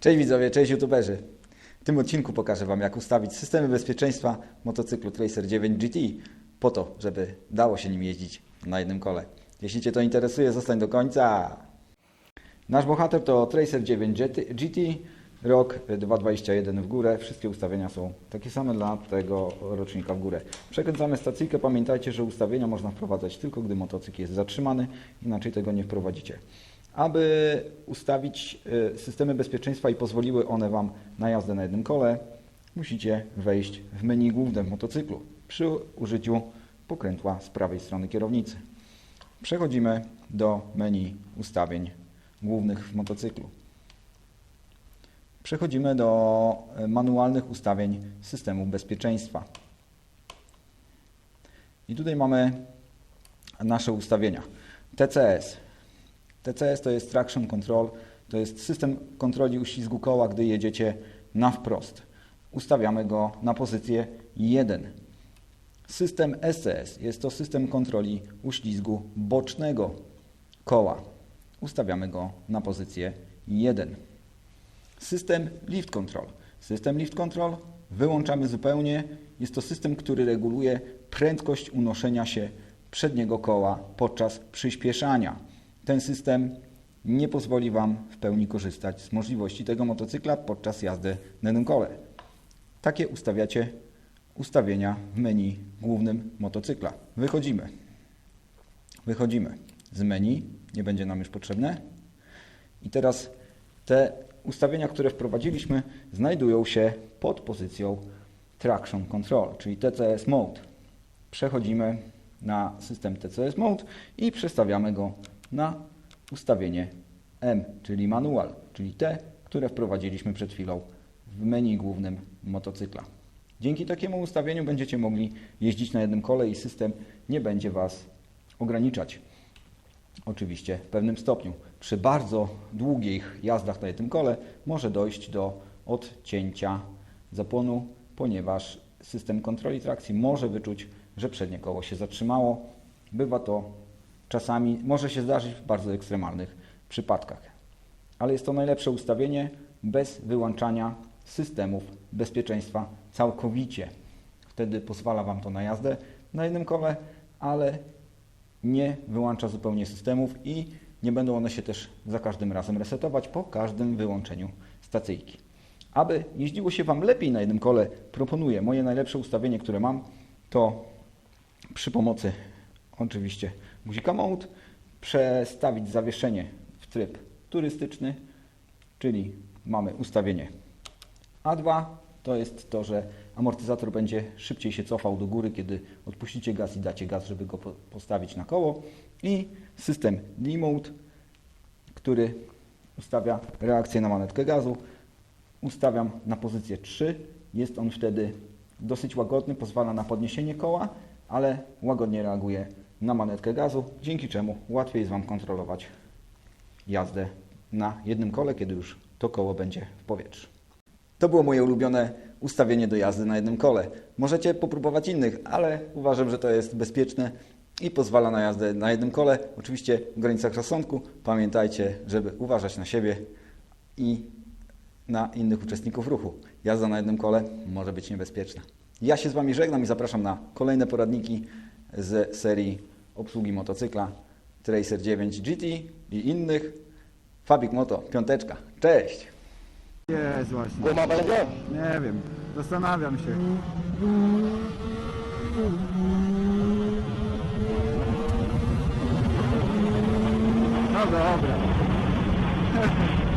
Cześć widzowie, cześć youtuberzy. W tym odcinku pokażę Wam jak ustawić systemy bezpieczeństwa motocyklu Tracer 9 GT po to, żeby dało się nim jeździć na jednym kole. Jeśli Cię to interesuje, zostań do końca. Nasz bohater to Tracer 9 GT, rok 2021 w górę. Wszystkie ustawienia są takie same dla tego rocznika w górę. Przekręcamy stacyjkę. Pamiętajcie, że ustawienia można wprowadzać tylko gdy motocykl jest zatrzymany, inaczej tego nie wprowadzicie. Aby ustawić y, systemy bezpieczeństwa i pozwoliły one Wam na jazdę na jednym kole, musicie wejść w menu główne w motocyklu przy użyciu pokrętła z prawej strony kierownicy. Przechodzimy do menu ustawień głównych w motocyklu. Przechodzimy do e, manualnych ustawień systemu bezpieczeństwa. I tutaj mamy nasze ustawienia. TCS. TCS to jest Traction Control, to jest system kontroli uślizgu koła, gdy jedziecie na wprost. Ustawiamy go na pozycję 1. System SCS jest to system kontroli uślizgu bocznego koła. Ustawiamy go na pozycję 1. System Lift Control. System Lift Control wyłączamy zupełnie. Jest to system, który reguluje prędkość unoszenia się przedniego koła podczas przyspieszania. Ten system nie pozwoli Wam w pełni korzystać z możliwości tego motocykla podczas jazdy na jednym kole. Takie ustawiacie ustawienia w menu głównym motocykla. Wychodzimy. Wychodzimy z menu, nie będzie nam już potrzebne. I teraz te ustawienia, które wprowadziliśmy, znajdują się pod pozycją Traction Control, czyli TCS Mode. Przechodzimy na system TCS Mode i przestawiamy go na ustawienie M, czyli manual, czyli te, które wprowadziliśmy przed chwilą w menu głównym motocykla. Dzięki takiemu ustawieniu będziecie mogli jeździć na jednym kole i system nie będzie Was ograniczać. Oczywiście w pewnym stopniu. Przy bardzo długich jazdach na jednym kole może dojść do odcięcia zapłonu, ponieważ system kontroli trakcji może wyczuć, że przednie koło się zatrzymało. Bywa to czasami, może się zdarzyć w bardzo ekstremalnych przypadkach. Ale jest to najlepsze ustawienie bez wyłączania systemów bezpieczeństwa całkowicie. Wtedy pozwala Wam to na jazdę na jednym kole, ale nie wyłącza zupełnie systemów i nie będą one się też za każdym razem resetować po każdym wyłączeniu stacyjki. Aby jeździło się Wam lepiej na jednym kole, proponuję moje najlepsze ustawienie, które mam, to przy pomocy oczywiście guzika Mode przestawić zawieszenie w tryb turystyczny, czyli mamy ustawienie A2, to jest to, że amortyzator będzie szybciej się cofał do góry, kiedy odpuścicie gaz i dacie gaz, żeby go po- postawić na koło. I system D-Mode, który ustawia reakcję na manetkę gazu. Ustawiam na pozycję 3. Jest on wtedy dosyć łagodny, pozwala na podniesienie koła, ale łagodnie reaguje na manetkę gazu, dzięki czemu łatwiej jest Wam kontrolować jazdę na jednym kole, kiedy już to koło będzie w powietrzu. To było moje ulubione ustawienie do jazdy na jednym kole. Możecie popróbować innych, ale uważam, że to jest bezpieczne i pozwala na jazdę na jednym kole. Oczywiście w granicach rozsądku. Pamiętajcie, żeby uważać na siebie i na innych uczestników ruchu. Jazda na jednym kole może być niebezpieczna. Ja się z Wami żegnam i zapraszam na kolejne poradniki z serii obsługi motocykla Tracer 9 GT i innych. Fabik Moto, piąteczka. Cześć! Jest właśnie. Guma będzie? Nie wiem. Zastanawiam się. No dobra.